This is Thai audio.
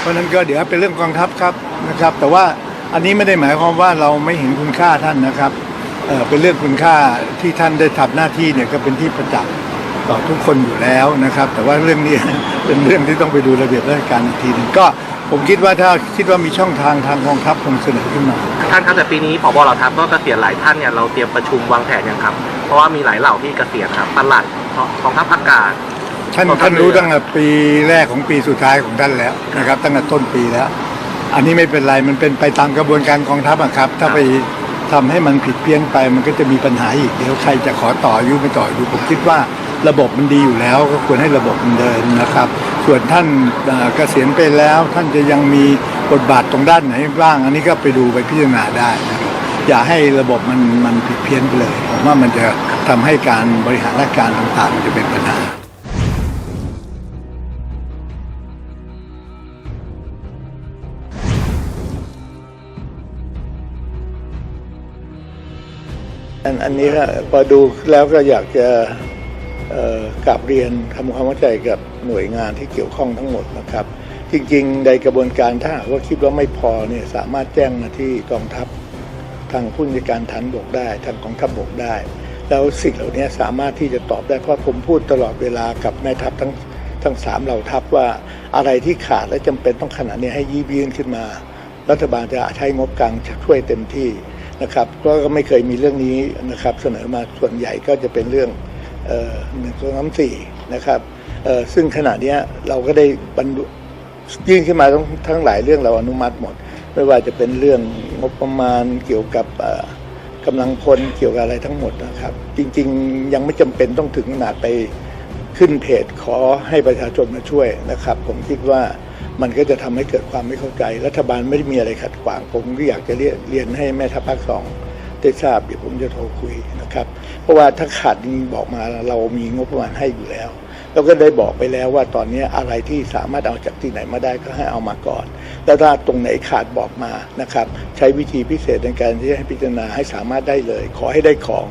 เพราะนั้นก็เดี๋ยวเป็นเรื่องกองทัพครับนะครับ แต่ว่าอันนี้ไม่ได้หมายความว่าเราไม่เห็นคุณค่าท่านนะครับเเป็นเรื่องคุณค่าที่ท่านได้ทำหน้าที่เนี่ยก็เป็นที่ประจักษ์ต่อทุกคนอยู่แล้วนะครับ แต่ว่าเรื่องนี้เป็นเรื่องที่ต้องไปดูระเบียบราชการอีกทีนึงก็ผมคิดว่าถ้าคิดว่ามีช่องทางทางกองทัพคงเสนอขึ้นมาท่านครับแต่ปีนี้ผบเหล่าทัพก็เกษียณหลายท่านเนี่ยเราเตรียมประชุมวางแผนยังครับ เพราะว่ามีหลายเหล่าที่เกษียณครับปลัดกองทัพอากาศ ท่านกองทัพท่านรู้เรือตั้งแต่ปีแรกของปีสุดท้ายของท่านแล้วนะครับ ตั้งแต่ต้นปีแล้ว อันนี้ไม่เป็นไรมันเป็นไปตามกระบวนการกองทัพอะครับ ถ้าไปทำให้มันผิดเพี้ยนไป มันก็จะมีปัญหาอีกเดี๋ยวใครจะขอต่ออายุไม่ต่ออายุผมคิดว่าระบบมันดีอยู่แล้ว ก็ควรให้ระบบมันเดินนะครับ ส่วนท่านเอ่อเกษียณไปแล้ว ท่านจะยังมีบทบาทตรงด้านไหนบ้าง อันนี้ก็ไปดูไปพิจารณาได้นะครับอย่าให้ระบบมันมันผิดเพี้ยนไปเลยผมว่ามันจะทำให้การบริหารราชการต่างๆมันจะเป็นปัญหา อันอันนี้พอดูแล้วก็อยากจะกลับเรียนทำความเข้าใจกับหน่วยงานที่เกี่ยวข้องทั้งหมดนะครับ จริงๆ ในกระบวนการถ้าหากว่าคิดว่าไม่พอเนี่ยสามารถแจ้งมาที่กองทัพทางผู้จัดการฐานบกได้ ทางกองทัพบกได้ แล้วสิ่งเหล่านี้สามารถที่จะตอบได้เพราะผมพูดตลอดเวลากับแม่ทัพทั้งทั้งสามเหล่าทัพว่าอะไรที่ขาดและจำเป็นต้องขนาดนี้ให้ยีบยื่นขึ้นมา รัฐบาลจะใช้งบกลางช่วยเต็มที่ นะครับก็ไม่เคยมีเรื่องนี้นะครับเสนอมาส่วนใหญ่ก็จะเป็นเรื่องหนึ่งสองสามสี่นะครับซึ่งขณะนี้เราก็ได้บรรลุยื่นขึ้นมาทั้งทั้งหลายเรื่องเราอนุมัติหมด ไม่ว่าจะเป็นเรื่องงบประมาณเกี่ยวกับกำลังพลเกี่ยวกับอะไรทั้งหมดนะครับ จริงๆ ยังไม่จำเป็นต้องถึงขนาดไปขึ้นเพจขอให้ประชาชนมาช่วยนะครับ ผมคิดว่า มันก็จะทำให้เกิดความไม่เข้าใจ รัฐบาลไม่ได้มีอะไรขัดขวาง ผมก็อยากจะเรียนเรียนให้แม่ทัพภาคสองได้ทราบเดี๋ยวผมจะโทรคุยนะครับ เพราะว่าถ้าขาดจริงบอกมาเรามีงบประมาณให้อยู่แล้วแล้วก็ได้บอกไปแล้วว่าตอนนี้อะไรที่สามารถเอาจากที่ไหนมาได้ก็ให้เอามาก่อน แล้วถ้าตรงไหนขาดบอกมานะครับ ใช้วิธีพิเศษในการที่ให้พิจารณาให้สามารถได้เลย ขอให้ได้ของ